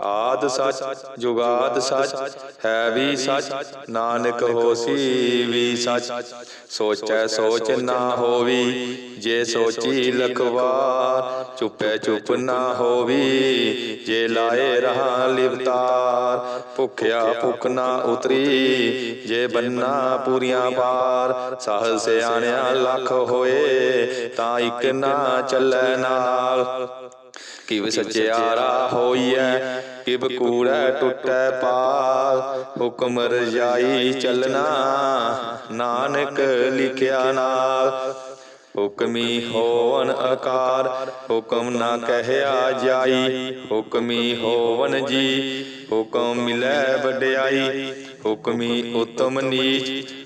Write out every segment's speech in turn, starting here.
ਆਦ ਸੱਚ, ਜੁਗਾਦ ਸੱਚ, ਹੈ ਵੀ ਸੱਚ, ਨਾਨਕ ਹੋਸੀ ਵੀ ਸੱਚ। ਸੋਚੈ ਸੋਚ ਨਾ ਹੋਵੀ, ਜੇ ਸੋਚੀ ਲਖਵਾਰ, ਚੁੱਪੈ ਚੁੱਪ ਨਾ ਹੋਵੀ, ਜੇ ਲਾਏ ਰਹਾ ਲਿਵਤਾਰ, ਭੁਖਿਆ ਭੁਖ ਨਾ ਉਤਰੀ, ਜੇ ਬੰਨਾ ਪੂਰੀਆਂ ਪਾਰ ਸਹਲ ਸਿਆਣਿਆ ਲੱਖ ਹੋਏ, ਤਾਂ ਇੱਕ ਨਾ ਚੱਲੈ ਨਾਲ। ਕਿਵ ਸਚਿਆਰਾ ਹੋਈਐ, ਕਿਵ ਕੂੜੈ ਟੁੱਟੈ ਪਾਲ ਹੁਕਮ ਰਜਾਈ ਚੱਲਣਾ, ਨਾਨਕ ਲਿਖਿਆ ਨਾਲ। ਹੁਕਮੀ ਹੋਵਨ ਆਕਾਰ ਹੁਕਮ ਨਾ ਕਹਿਆ ਜਾਈ। ਹੁਕਮੀ ਹੋਵਨ ਜੀ, ਹੁਕਮ ਮਿਲੈ ਵਡਿਆਈ। ਹੁਕਮੀ ਉਤਮ ਨੀਚ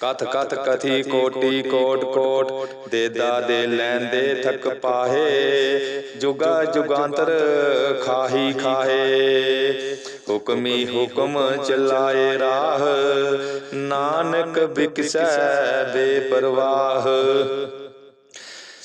ਕਥ ਕਥ ਕਥੀ ਕੋਟੀ ਕੋਟ ਕੋਟ, ਦੇਦਾ ਦੇ ਲੈਂਦੇ ਥਕ ਪਾਹੇ, ਜੁਗਾ ਜੁਗਾਂਤਰ ਖਾਹੀ ਖਾਹੇ। ਹੁਕਮੀ ਹੁਕਮ ਚਲਾਏ ਰਾਹ, ਨਾਨਕ ਬਿਕਸੈ ਬੇਪਰਵਾਹ।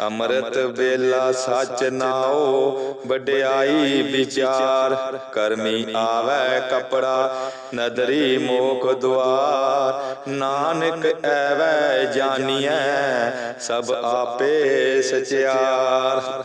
ਅੰਮ੍ਰਿਤ ਵੇਲਾ ਸੱਚ ਨਾਓ ਵਡਿਆਈ ਵਿਚਾਰ। ਕਰਮੀ ਆਵੈ ਕਪੜਾ, ਨਦਰੀ ਮੋਖ ਦੁਆਰ। ਨਾਨਕ ਐਵੈ ਜਾਣੀਐ ਸਭ ਆਪੇ ਸਚਿਆਰ।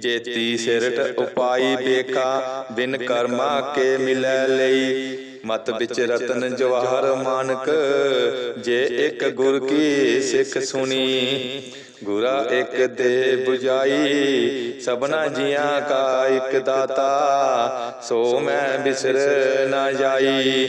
ਜੇਤੀ ਸਿਰਟ ਉਪਾਈ ਬੇਕਾ ਬਿਨ ਕਰਮਾ ਕੇ ਮਿਲੈ ਲਈ। ਮਤ ਵਿੱਚ ਰਤਨ ਜਵਾਹਰ ਮਾਨਕ, ਜੇ ਇੱਕ ਗੁਰ ਕੀ ਸਿੱਖ ਸੁਣੀ। ਗੁਰਾ ਇੱਕ ਦੇ 부ਜਾਈ ਸਭਨਾ ਜੀਆਂ ਕਾ ਇੱਕ ਦਾਤਾ। ਸੋ ਮੈਂ ਬਿਸਰ ਨਾ ਜਾਈ।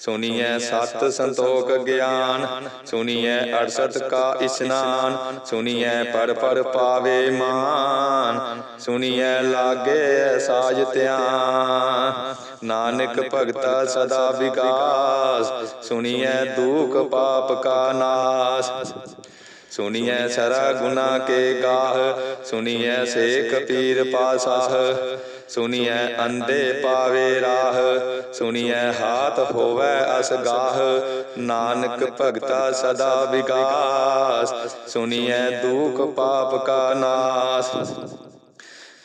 ਸੁਣੀਐ ਸਤ ਸੰਤੋਖ ਗਿਆਨ ਸੁਣੀਐ 68 ਕਾ ਇਸਨਾਨ ਸੁਣੀਐ ਪੜ ਪੜ ਪਾਵੇ ਮਾਨ ਸੁਣੀਐ ਲਾਗੇ ਸਾਜ ਧਿਆਨ ਨਾਨਕ ਭਗਤਾ ਸਦਾ ਵਿਗਾਸ ਸੁਣੀਐ ਦੁਖ ਪਾਪ ਕਾ ਨਾਸ। ਸੁਣੀਐ ਸਰਾ ਗੁਨਾ ਕੇ ਗਾਹ ਸੁਣੀਐ ਸੇਖ ਪੀਰ ਪਾਸਾਹ ਸੁਣੀਐ ਅੰਧੇ ਪਾਵੇ ਰਾਹ ਸੁਣੀਐ ਹਾਥ ਹੋਵੇ ਅਸਗਾਹ ਨਾਨਕ ਭਗਤਾ ਸਦਾ ਵਿਗਾਸ ਸੁਣੀਐ ਦੁਖ ਪਾਪ ਕਾ ਨਾਸ।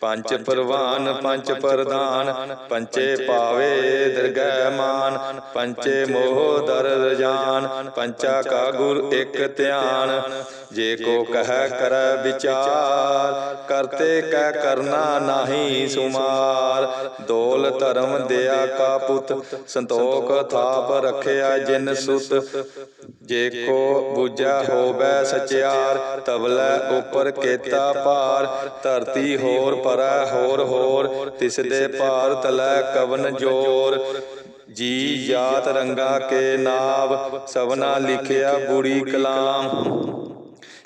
ਪੰਜ ਪਰਵਾਨ ਪੰਜ ਪ੍ਰਦਾਨ ਪੰਚੇ ਪਾਵੇ ਦਰਗਹਿ ਮਾਨ ਪੰਚੇ ਮੋਹ ਦਰ ਰਜਾਨ ਪੰਚਾ ਕਾ ਗੁਰ ਇੱਕ ਧਿਆਨ। ਜੇ ਕੋ ਕਹਿ ਕਰੈ ਵਿਚਾਰ ਕਰਤੇ ਕਹਿ ਕਰਨਾ ਨਾਹੀ ਸੁਮਾਰ ਦੋਲ ਧਰਮ ਦਿਆ ਕਾ ਪੁੱਤ ਸੰਤੋਖ ਥਾਪ ਰਖਿਆ ਜਿਨ ਸੁਤ। ਜੇ ਕੋ ਬੁਝਾ ਹੋਵੇ ਸਚਿਆਰ ਤਬਲੇ ਉਪਰ ਕੇਤਾ ਭਾਰ। ਧਰਤੀ ਹੋਰ ਪਰੈ ਹੋਰ ਹੋਰ ਤਿਸ ਦੇ ਭਾਰ ਤਲੈ ਕਵਨ ਜੋਰ। ਜੀ ਜਾਤ ਰੰਗਾ ਕੇ ਨਾਮ ਸਭਨਾ ਲਿਖਿਆ ਬੁਰੀ ਕਲਾਮ।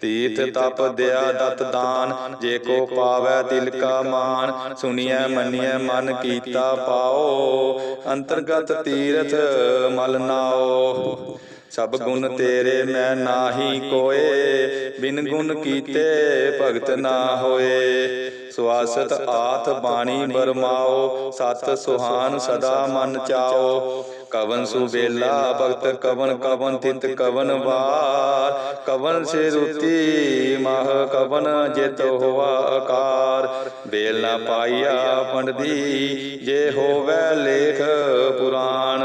ਤੀਰਥ ਤਪ ਦਿਆ ਦਤ ਦਾਨ, ਜੇ ਕੋ ਪਾਵੈ ਦਿਲ ਕਾ ਮਾਨ ਸੁਣੀਐ ਮੰਨੀਐ ਮਨ ਕੀਤਾ ਪਾਓ, ਅੰਤਰਗਤ ਤੀਰਥ ਮਲ ਨਾਓ। ਸਭ ਗੁਣ ਤੇਰੇ ਮੈਂ ਨਾਹੀ ਕੋਏ, ਬਿਨ ਗੁਣ ਕੀਤੇ ਭਗਤ ਨਾ ਹੋਏ। ਸੁਆਸਤ ਆਥ ਬਾਣੀ ਬਰਮਾਓ, ਸਤ ਸੁਹਾਨ ਸਦਾ ਮਨ ਚਾਓ। ਕਵਨ ਸੁਬੇਲਾ, ਭਗਤ ਕਵਨ ਕਵਨ ਤਿਤ ਕਵਨ ਵਾਰ। ਕਵਨ ਸੇ ਰੁਤੀ ਮਹ ਕਵਨ ਜਿਤ ਹੋਆ ਆਕਾਰ ਬੇਲ ਨਾ ਪਾਈਆ ਪੰਡਦੀ ਜੇ ਹੋਵੇ ਲੇਖ ਪੁਰਾਣ।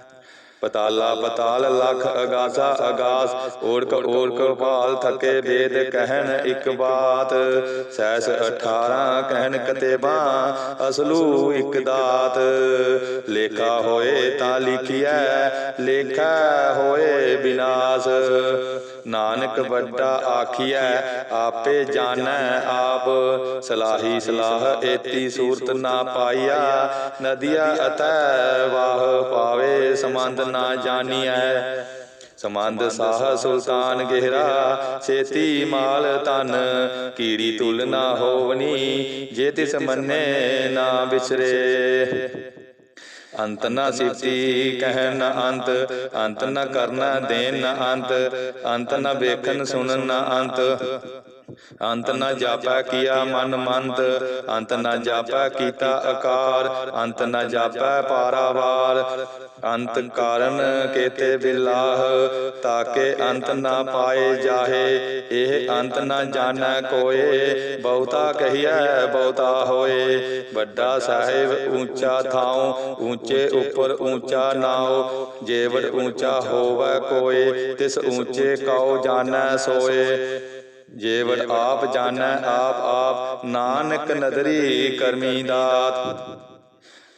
ਪਤਾਲਾ ਪਤਾਲ ਲਖ ਅਗਾਸਾ ਅਗਾਸ ਓੜਕ ਓੜਕ ਪਾਲ ਥਕੇ ਵੇਦ ਕਹਿਣ ਇੱਕ ਬਾਤ। ਸੈਸ 18 ਕਹਿਣ ਕਤੇਬਾ, ਅਸਲੂ ਇੱਕ ਦਾਤ। ਲੇਖਾ ਹੋਏ ਤਾਂ ਲਿਖਿਐ, ਲੇਖਾ ਹੋਏ ਬਿਨਾਸ਼। ਨਾਨਕ ਵੱਡਾ ਆਖੀਐ, ਆਪੇ ਜਾਣੈ ਆਪ। ਸਲਾਹੀ ਸਲਾਹ ਏਤੀ ਸੂਰਤ ਨਾ ਪਾਈਆ, ਨਦੀਆ ਅਤੈ ਵਾਹ ਪਾਵੇ, ਸਮੰਦ ਨਾ ਜਾਣੀਐ। ਸਮੰਦ ਸਾਹ ਸੁਲਤਾਨ ਗਹਿਰਾ, ਛੇਤੀ ਮਾਲ ਤਨ ਕੀੜੀ ਤੁਲ ਨਾ ਹੋਵਨੀ, ਜੇ ਤਿਸ ਮੰਨੇ ਨਾ ਵਿਸਰੇ ਅੰਤ ਨਾ ਸਿਫਤੀ ਕਹਿ ਨਾ ਅੰਤ ਅੰਤ ਨਾ ਕਰਨਾ ਦੇਨ ਨਾ ਅੰਤ ਅੰਤ ਨਾ ਵੇਖਣ ਸੁਣਨ ਨਾ ਅੰਤ। ਅੰਤ ਨਾ ਜਾਪੈ ਕੀਆ ਮਨ ਮੰਤ ਅੰਤ ਨਾ ਜਾਪੈ ਕੀਤਾ ਆਕਾਰ ਅੰਤ ਨਾ ਜਾਪੈ ਪਾਰਾਵਾਰ ਅੰਤ ਕਾਰਨ ਕੇਤੇ ਬਿਲਾਹ ਤਾਕੇ ਅੰਤ ਨਾ ਪਾਏ ਜਾਹੇ ਇਹ ਅੰਤ ਨਾ ਜਾਣੈ ਕੋਏ ਬਹੁਤਾ ਕਹੀਐ ਬਹੁਤਾ ਹੋਏ ਵੱਡਾ ਸਾਹਿਬ ਉੱਚਾ ਥਾਉ ਉੱਚੇ ਉੱਪਰ ਉੱਚਾ ਨਾਉ ਜੇਵੜ ਉੱਚਾ ਹੋਵੇ ਕੋਏ ਤਿਸ ਉੱਚੇ ਕਉ ਜਾਣੈ ਸੋਏ। ਜੇਵੜ ਆਪ ਜਾਣੈ ਆਪ ਆਪ ਨਾਨਕ ਨਦਰੀ ਕਰਮੀ ਦਾਤ।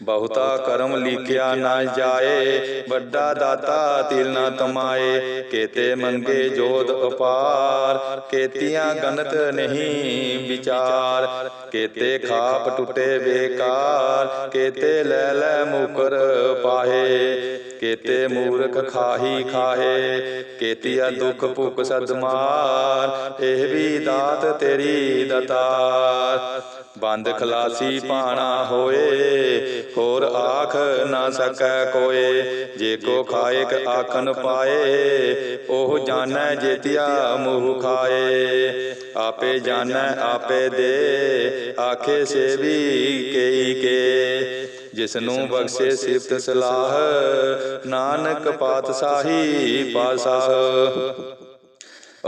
ਬਹੁਤਾ ਕਰਮ ਲਿਖਿਆ ਨਾ ਜਾਏ ਵੱਡਾ ਦਾਤਾ ਤਿਲ ਨਾ ਤਮਾਏ ਕੇਤੇ ਮੰਗੇ ਜੋਤ ਅਪਾਰ ਕੇਤੀਆਂ ਗਨਤ ਨਹੀਂ ਵਿਚਾਰ। ਕੇਤੇ ਖਾਪ ਟੁੱਟੇ ਬੇਕਾਰ। ਕੇਤੇ ਲੈ ਲੈ ਮੁਕਰ ਪਾਹੇ। ਕੇਤੇ ਮੂਰਖ ਖਾਹੀ ਖਾਹੇ, ਕੇਤੀਆ ਦੁਖ ਭੁਖ ਸਦਮਾਰ ਇਹ ਵੀ ਦਾਤ ਤੇਰੀ ਦਤਾਰ। ਬੰਦ ਖਲਾਸੀ ਪਾਣਾ ਹੋਏ, ਹੋਰ ਆਖ ਨਾ ਸਕੈ ਕੋਏ, ਜੇ ਕੋ ਖਾਇਕ ਆਖਨ ਪਾਏ, ਉਹ ਜਾਣੈ ਜੇਤਿਆ ਮੂਹ ਖਾਏ। ਆਪੇ ਜਾਣੈ, ਆਪੇ ਦੇ, ਆਖੇ ਸੇਵੀ ਕੇਈ ਕੇ। ਜਿਸ ਨੂੰ ਬਖਸ਼ੇ ਸਿਫਤ ਸਲਾਹ ਨਾਨਕ ਪਾਤਸ਼ਾਹੀ ਪਾਸਾਹ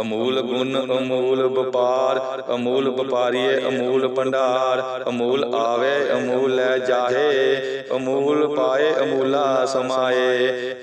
ਅਮੂਲ ਗੁਣ ਅਮੂਲ ਵਪਾਰ ਅਮੂਲ ਵਪਾਰੀਏ ਅਮੂਲ ਭੰਡਾਰ ਅਮੂਲ ਆਵੇ ਅਮੂਲ ਲੈ ਜਾਹੇ ਅਮੂਲ ਪਾਏ ਅਮੂਲਾ ਸਮਾਏ।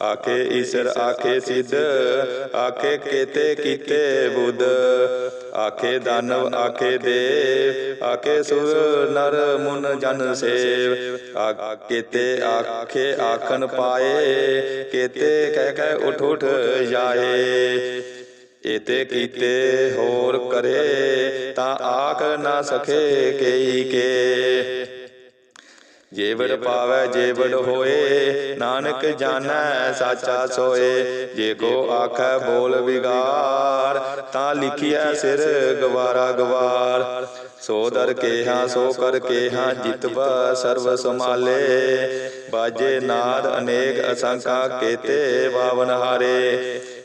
ਆਖੇ ਈਸ਼ਰ ਆਖੇ ਸਿੱਧ ਆਖੇ ਕੇਤੇ ਕੀਤੇ ਬੁੱਧ ਆਖੇ ਦਾਨਵ ਆਖੇ ਦੇਵ ਆਖੇ ਸੁਰ ਨਰ ਮੁਨ ਜਨ ਸੇਵ। ਆਖੇ ਤੇ ਆਖੇ ਆਖਣ ਪਾਏ ਕੇਤੇ ਕਹਿ ਕਹਿ ਉਠ ਉਠ ਜਾਏ। ਇਤੇ ਕੀਤੇ ਹੋਰ ਕਰੇ ਤਾਂ ਆਖ ਨਾ ਸਕੇ ਕਈ ਕੇ। ਜੇਵੜ ਪਾਵੈ, ਜੇਵੜ ਹੋਏ, ਨਾਨਕ ਜਾਣੈ, ਸਾਚਾ ਸੋਏ। ਜੇ ਕੋ ਆਖੈ ਬੋਲ ਵਿਗਾਰ, ਤਾਂ ਲਿਖਿਆ ਸਿਰ ਗਵਾਰਾ ਗਵਾਰ। ਸੋ ਦਰ ਕੇਹਾ, ਸੋ ਕਰ ਕੇਹਾ ਜਿਤਬ ਸਰਬ ਸਮਾਲੇ ਬਾਜੇ ਨਾਦ ਅਨੇਕ ਅਸੰਖਾ ਕੇਤੇ, ਬਾਵਨ ਹਾਰੇ।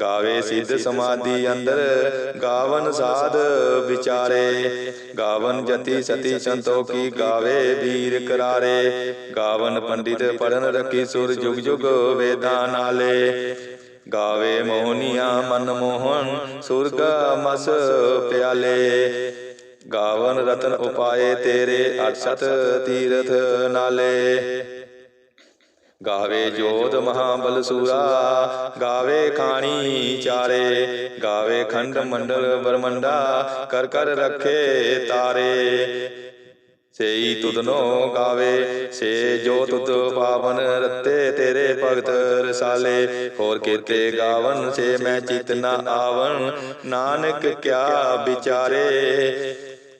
ਗਾਵੇ ਸਿੱਧ ਸਮਾਧੀ ਅੰਦਰ ਗਾਵਨ ਸਾਧ ਵਿਚਾਰੇ। ਗਾਵਨ ਜਤੀ ਸਤੀ ਸੰਤੋਖੀ ਗਾਵੇ ਵੀਰ ਕਰਾਰੇ। ਗਾਵਨ ਪੰਡਿਤ ਪੜਨ ਰਖੀ ਸੁਰ ਜੁਗ ਜੁਗ ਵੇਦਾਂ ਨਾਲੇ। ਗਾਵੇ ਮੋਹਨੀਆਂ ਮਨ ਮੋਹਨ ਸੁਰਗ ਮਸ ਪਿਆਲੇ। ਗਾਵਨ ਰਤਨ ਉਪਾਏ ਤੇਰੇ ਅਠਸਤ ਤੀਰਥ ਨਾਲੇ। ਗਾਵੇ ਜੋਧ ਮਹਾਬਲ ਸੂਰਾ ਗਾਵੇ ਖਾਣੀ ਚਾਰੇ ਗਾਵੇ ਖੰਡ ਮੰਡਲ ਬਰਮੰਡਾ ਕਰ ਕਰ ਰੱਖੇ ਤਾਰੇ। ਸੇਈ ਤੁਧਨੋ ਗਾਵੇ ਸੇ ਜੋ ਤੁਧ ਪਾਵਨ ਰਤੇ ਤੇਰੇ ਭਗਤ ਰਸਾਲੇ। ਹੋਰ ਕੀਤੇ ਗਾਵਨ ਸੇ ਮੈਂ ਚਿਤ ਨਾ ਆਵਨ ਨਾਨਕ ਕਿਆ ਵਿਚਾਰੇ।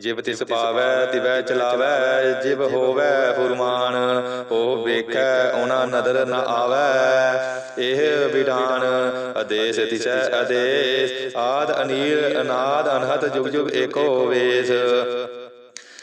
ਜਿਵ ਤਿਸ ਪਾਵੈ ਤਿਵੈ ਚਲਾਵੈ ਜਿਵ ਹੋਵੈ ਫੁਰਮਾਨ ਉਹ ਵੇਖੈ ਉਹਨਾਂ ਨਦਰ ਨ ਆਵੈ। ਇਹ ਵਿਡਾਨ ਅਦੇਸ ਤਿਸੈ ਅਦੇਸ ਆਦ ਅਨੀਲ ਅਨਾਦ ਅਨਹਤ ਜੁਗ ਜੁਗ ਏਕੋ ਵੇਸ।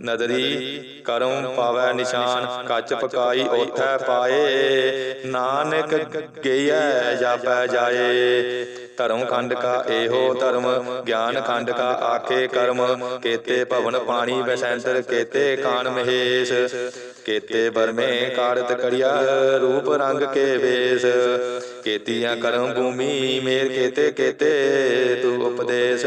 ਨਦਰੀ ਕਰਮ ਪਾਵੈ ਨਿਸ਼ਾਨ ਕੱਚ ਪਕਾਈ ਓਥੈ ਪਾਏ। ਨਾਨਕ ਗਈਐ ਜਾਪੈ ਜਾਏ। ਧਰਮ ਖੰਡ ਕਾ ਇਹੋ ਧਰਮ ਗਿਆਨ ਖੰਡ ਕਾ ਆਖੇ ਕਰਮ। ਕੇਤੇ ਭਵਨ ਪਾਣੀ ਬੈਸੈਂਤਰ ਕੇਤੇ ਕਾਨ ਮਹੇਸ਼। ਕੇਤੇ ਬਰਮੇ ਕਾੜਤ ਕੜਿਆ ਰੂਪ ਰੰਗ ਕੇ ਵੇਸ। ਕੇਤੀਆਂ ਕਰਮ ਭੂਮੀ ਮੇਰ ਕੇਤੇ ਕੇਤੇ ਤੂ ਉਪਦੇਸ਼।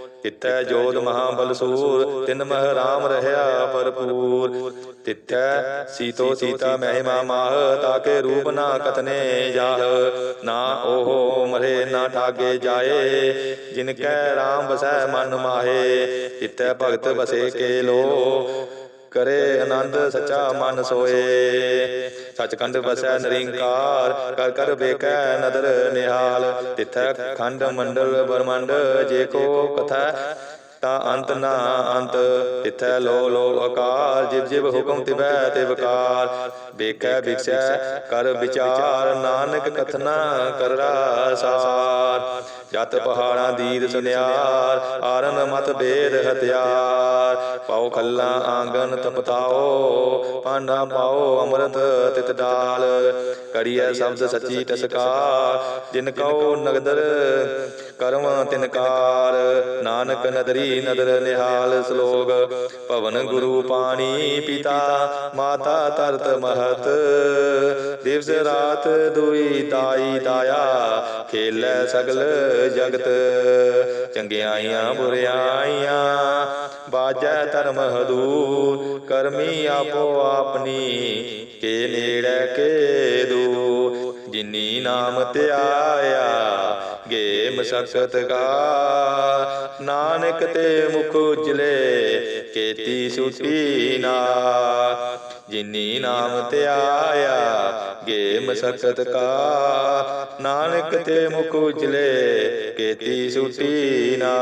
ਤਿੱਥੈ ਜੋਤ ਮਹਾਬਲ ਸੂਰ ਤਿਨ ਮਹ ਰਾਮ ਰਹਾ ਭਰਪੂਰ। ਤਿੱਥੈ ਸੀਤੋ ਸੀਤਾ ਮਹਿਮਾ ਮਾਹ, ਤਾਕੇ ਰੂਪ ਨਾ ਕਤਨੇ ਜਾਹ। ਨਾ ਉਹ ਮਰੇ, ਨਾ ਠਾਗੇ ਜਾਏ, ਜਿਨ ਕੈ ਰਾਮ ਬਸੈ ਮਨ ਮਾਹੇ। ਤਿੱਥੈ ਭਗਤ ਬਸੇ ਕੇ ਲੋ ਕਰੇ ਆਨੰਦ ਸੱਚਾ ਮਨ ਸੋਏ। ਸਚਖੰਡ ਵਸੈ ਨਿਰੰਕਾਰ ਕਰ ਕਰ ਵੇਖੈ ਨਦਰ ਨਿਹਾਲ। ਤਿਥੈ ਖੰਡ ਮੰਡਲ ਬਰਮੰਡ ਜੇ ਕੋ ਕਥਾ ਤਾਂ ਅੰਤ ਨਾ ਅੰਤ। ਤਿਥੈ ਲੋ ਲੋ ਅਕਾਲ ਜਿਵ ਜਿਵ ਹੁਕਮ ਤਿਵੈ ਤੇ ਵਕਾਰ। ਵੇਖੈ ਵਿਖਸੈ ਕਰ ਵਿਚਾਰ ਨਾਨਕ ਕਥਨਾ ਕਰ ਸਾਰ। ਜਤ ਪਹਾੜਾਂ ਦੀਦ ਸੁਨਿਆਰ ਆਰਨ ਮਤ ਬੇਦ ਹਥਿਆਰ। ਪਾਉ ਖੱਲਾ ਆਂਗਨ ਤਪਤਾਓ ਪਾਂਡਾ ਪਾਓ ਅੰਮ੍ਰਿਤ ਤਿਤ ਡਾਲ ਕਰੀਐ ਸ਼ਬਦ ਸੱਚੀ ਟਸਕਾਰ, ਜਿਨ ਕਉ ਨਗਦਰ ਕਰਮ ਤਿਨਕਾਰ ਨਾਨਕ ਨਦਰੀ ਨਦਰ ਨਿਹਾਲ ਸਲੋਗ, ਭਵਨ ਗੁਰੂ ਪਾਣੀ ਪਿਤਾ, ਮਾਤਾ ਤਰਤ ਮਹਤ। ਦਿਵਸ ਰਾਤ ਦੁਈ ਦਾਈ ਦਾਇਆ ਖੇਲੇ ਸਗਲ ਜਗਤ। ਚੰਗਿਆਈਆਂ ਬੁਰਿਆਈਆਂ ਬਾਜੈ ਧਰਮ ਹਦੂਰ, ਕਰਮੀ ਆਪੋ ਆਪਣੀ। ਕੇ ਨੇੜੇ, ਕੇ ਦੂਰ। ਜਿਨੀ ਨਾਮ ਧਿਆਇਆ ਗੇ ਮਸਕਤ ਕਾ। ਨਾਨਕ ਤੇ ਮੁਖ ਉਜਲੇ, ਕੇਤੀ ਸੁਟੀ ਨਾ। ਜਿਨੀ ਨਾਮ ਧਿਆਇਆ ਗੇ ਮਸਕਤ ਕਾ। ਨਾਨਕ ਤੇ ਮੁਖ ਉਜਲੇ ਕੇਤੀ ਸੁਟੀ ਨਾ।